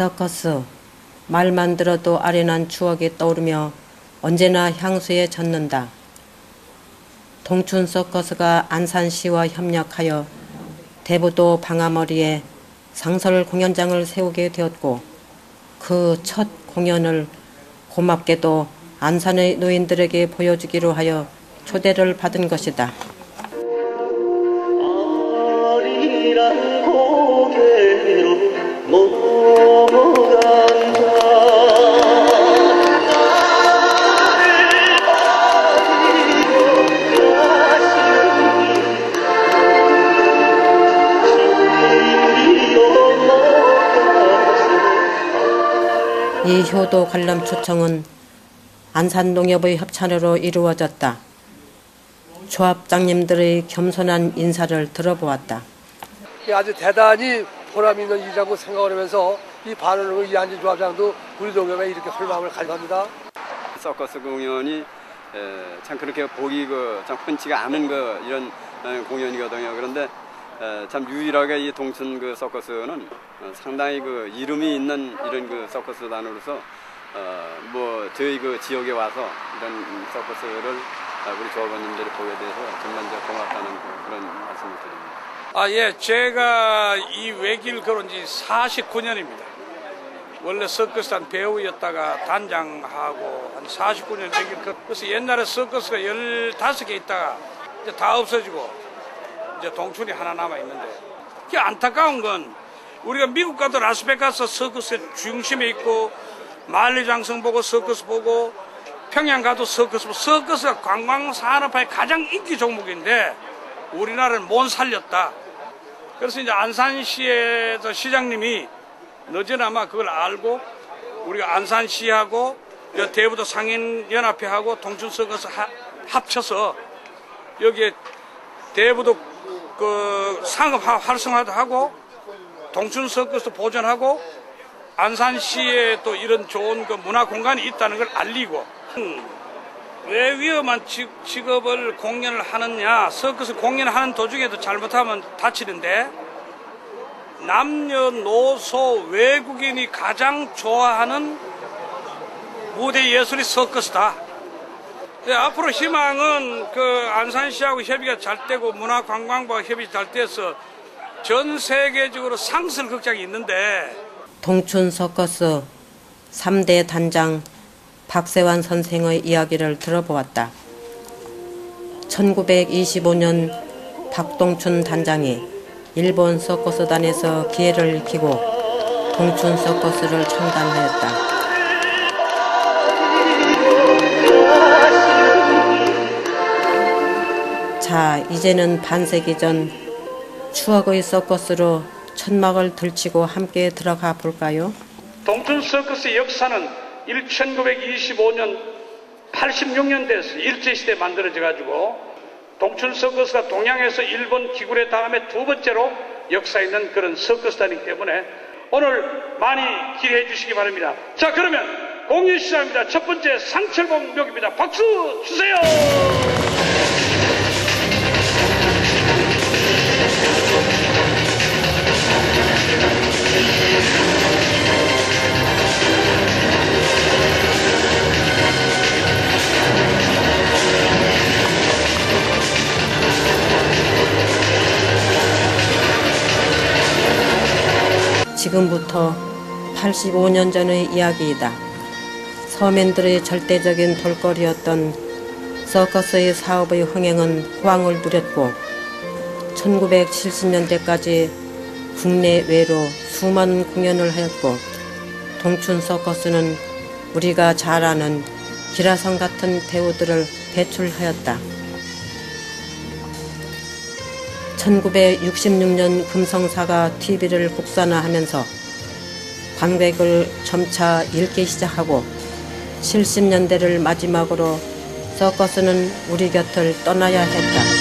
서커스 말만 들어도 아련한 추억이 떠오르며 언제나 향수에 젖는다. 동춘 서커스가 안산시와 협력하여 대부도 방아머리에 상설 공연장을 세우게 되었고 그 첫 공연을 고맙게도 안산의 노인들에게 보여주기로 하여 초대를 받은 것이다. 이 효도 관람 초청은 안산농협의 협찬으로 이루어졌다. 조합장님들의 겸손한 인사를 들어보았다. 아주 대단히 보람 있는 일이라고 생각을 하면서 이 반응을 이한지 조합장도 우리 동협에 이렇게 설마음을 가져갑니다. 서커스 공연이 참 그렇게 보기 그참 흔치가 않은 그 이런 어, 공연이거든요. 그런데 참 유일하게 이 동춘 그 서커스는 어, 상당히 그 이름이 있는 이런 그 서커스단으로서 어, 뭐 저희 그 지역에 와서 이런 서커스를 우리 조합원님들이 보게 돼서 정말 고맙다는 그런 말씀을 드립니다. 아, 예. 제가 이 외길 걸은 지 49년입니다. 원래 서커스단 배우였다가 단장하고 한 49년 외길 걸. 그래서 옛날에 서커스가 15개 있다가 이제 다 없어지고 이제 동춘이 하나 남아 있는데 이게 안타까운 건 우리가 미국 가도 라스베가스 서커스 중심에 있고 만리장성 보고 서커스 보고 평양 가도 서커스 보고 서커스가 관광 산업화의 가장 인기 종목인데 우리나라를 못 살렸다. 그래서 이제 안산시에서 시장님이 늦어나마 그걸 알고 우리가 안산시하고 대부도 상인연합회하고 동춘서커스 합쳐서 여기에 대부도 그 상업 활성화도 하고 동춘 서커스 보존하고 안산시에 또 이런 좋은 그 문화 공간이 있다는 걸 알리고 왜 위험한 직업을 공연을 하느냐. 서커스 공연하는 도중에도 잘못하면 다치는데 남녀노소 외국인이 가장 좋아하는 무대 예술이 서커스다 네, 앞으로 희망은 그 안산시하고 협의가 잘 되고 문화관광부와 협의 잘 돼서 전 세계적으로 상설 극장이 있는데 동춘 서커스 3대 단장 박세환 선생의 이야기를 들어보았다. 1925년 박동춘 단장이 일본 서커스단에서 기회를 익히고 동춘 서커스를 창단하였다. 자, 이제는 반세기 전 추억의 서커스로 천막을 들치고 함께 들어가 볼까요? 동춘 서커스 역사는 1925년 86년대에서 일제시대 만들어져 가지고 동춘 서커스가 동양에서 일본 기굴에 다음에 두 번째로 역사 있는 그런 서커스단이기 때문에 오늘 많이 기대해 주시기 바랍니다. 자 그러면 공연 시작합니다. 첫 번째 상철봉 묘기입니다. 박수 주세요. 지금부터 85년 전의 이야기이다. 서민들의 절대적인 볼거리였던 서커스의 사업의 흥행은 호황을 누렸고 1970년대까지 국내외로 수많은 공연을 하였고 동춘 서커스는 우리가 잘 아는 기라성 같은 배우들을 배출하였다. 1966년 금성사가 TV를 국산화하면서 관객을 점차 잃기 시작하고 70년대를 마지막으로 서커스는 우리 곁을 떠나야 했다.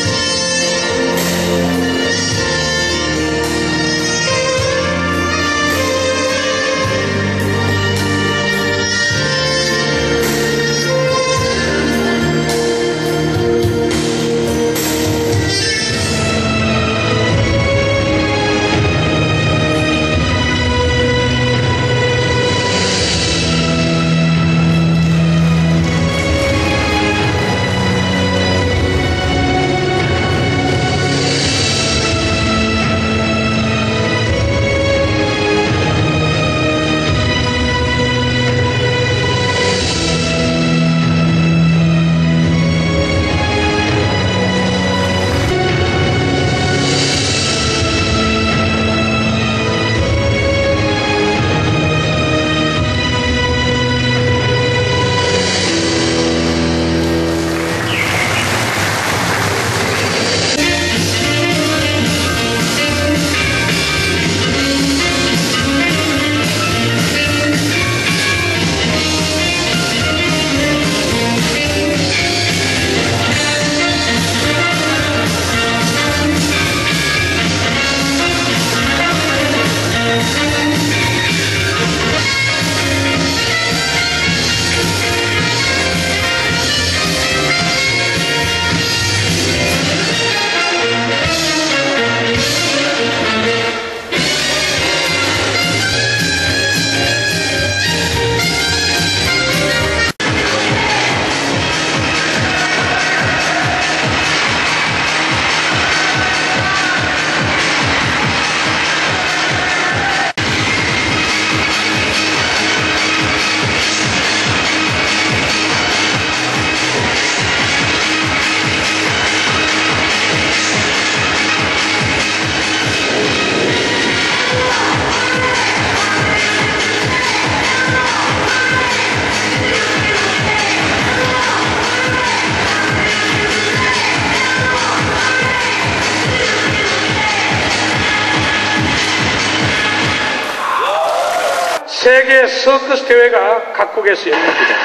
세계 서커스 대회가 각국에서 열립니다.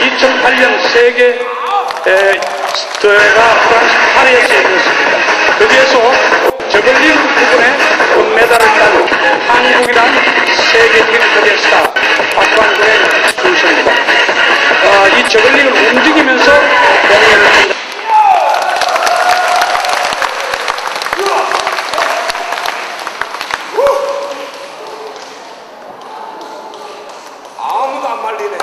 2008년 세계 에, 대회가 프랑스 파리에서 열렸습니다. 거기에서 저글링 부분에 금메달을 딴 한국이란 세계 힐터리스타 박광구의 순서입니다. 어, 이 저글링을 움직이면서 공연을 한다. 아무도 안 말리네.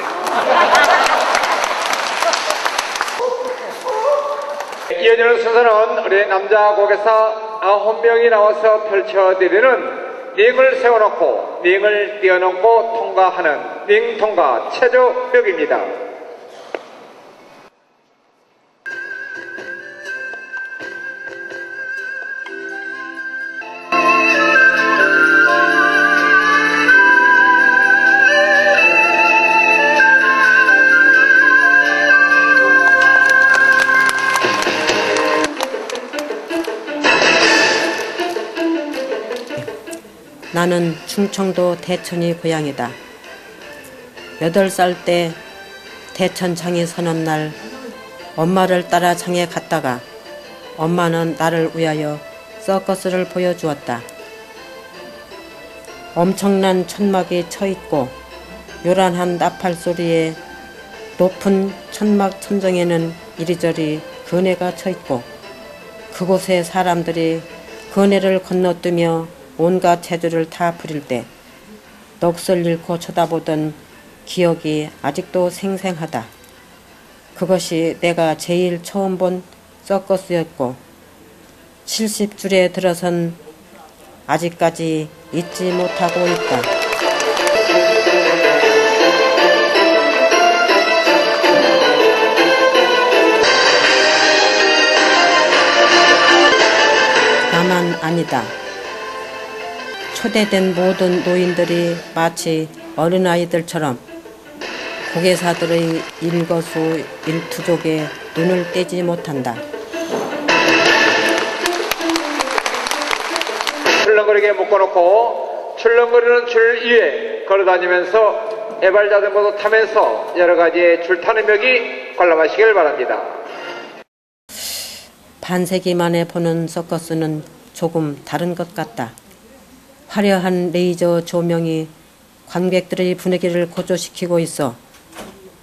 이어지는 순서는 우리 남자 고개사 아홉 명이 나와서 펼쳐드리는 링을 세워놓고 링을 뛰어넘고 통과하는 링 통과 체조벽입니다. 나는 충청도 대천이 고향이다. 여덟 살 때 대천 장이 서는 날 엄마를 따라 장에 갔다가 엄마는 나를 위하여 서커스를 보여주었다. 엄청난 천막이 쳐 있고 요란한 나팔 소리에 높은 천막 천정에는 이리저리 그네가 쳐 있고 그곳에 사람들이 그네를 건너뛰며 온갖 재주를 다 부릴 때 넋을 잃고 쳐다보던 기억이 아직도 생생하다. 그것이 내가 제일 처음 본 서커스였고 70줄에 들어선 아직까지 잊지 못하고 있다. 나만 아니다. 초대된 모든 노인들이 마치 어린아이들처럼 고개사들의 일거수 일투족에 눈을 떼지 못한다. 출렁거리게 묶어놓고 출렁거리는 줄 위에 걸어다니면서 애발자전거도 타면서 여러 가지의 줄 타는 벽이 관람하시길 바랍니다. 반세기 만에 보는 서커스는 조금 다른 것 같다. 화려한 레이저 조명이 관객들의 분위기를 고조시키고 있어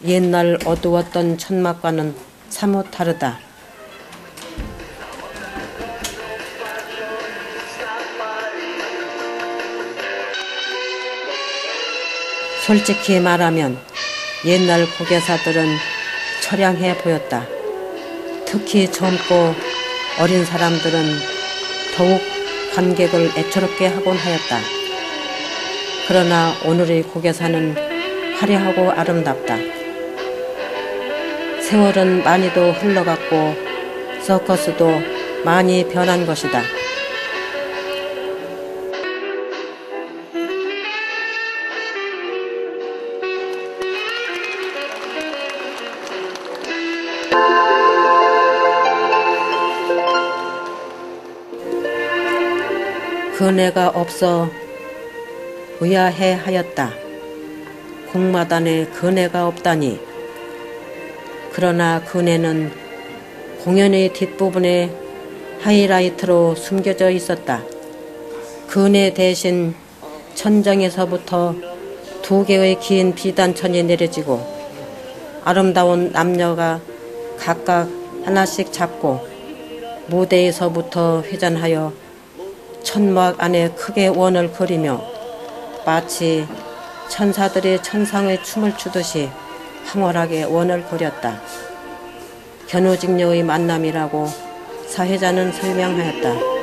옛날 어두웠던 천막과는 사뭇 다르다. 솔직히 말하면 옛날 고개사들은 처량해 보였다. 특히 젊고 어린 사람들은 더욱 관객을 애처롭게 하곤 하였다. 그러나 오늘의 고개사는 화려하고 아름답다. 세월은 많이도 흘러갔고 서커스도 많이 변한 것이다. 그네가 없어 의아해 하였다. 공마단에 그네가 없다니. 그러나 그네는 공연의 뒷부분에 하이라이트로 숨겨져 있었다. 그네 대신 천정에서부터 두 개의 긴 비단천이 내려지고 아름다운 남녀가 각각 하나씩 잡고 무대에서부터 회전하여 천막 안에 크게 원을 그리며 마치 천사들이 천상의 춤을 추듯이 황홀하게 원을 그렸다. 견우직녀의 만남이라고 사회자는 설명하였다.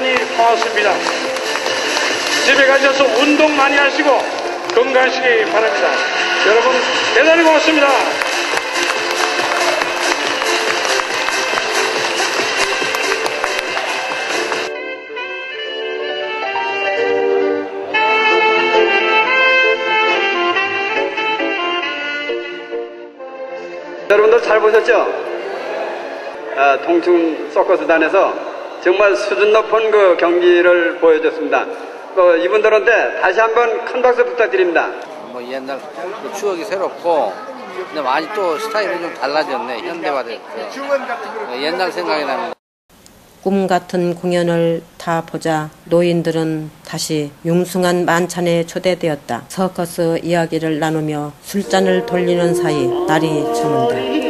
대단히 고맙습니다. 집에 가셔서 운동 많이 하시고 건강하시기 바랍니다. 여러분 대단히 고맙습니다. 여러분들 잘 보셨죠? 아, 동충 서커스단에서 정말 수준 높은 그 경기를 보여줬습니다. 그 이분들한테 다시 한번 큰 박수 부탁드립니다. 뭐 옛날 그 추억이 새롭고 근데 많이 또 스타일이 좀 달라졌네 현대화됐어 어, 옛날 생각이 납니다 꿈 같은 공연을 다 보자 노인들은 다시 융숭한 만찬에 초대되었다. 서커스 이야기를 나누며 술잔을 돌리는 사이 날이 저문다.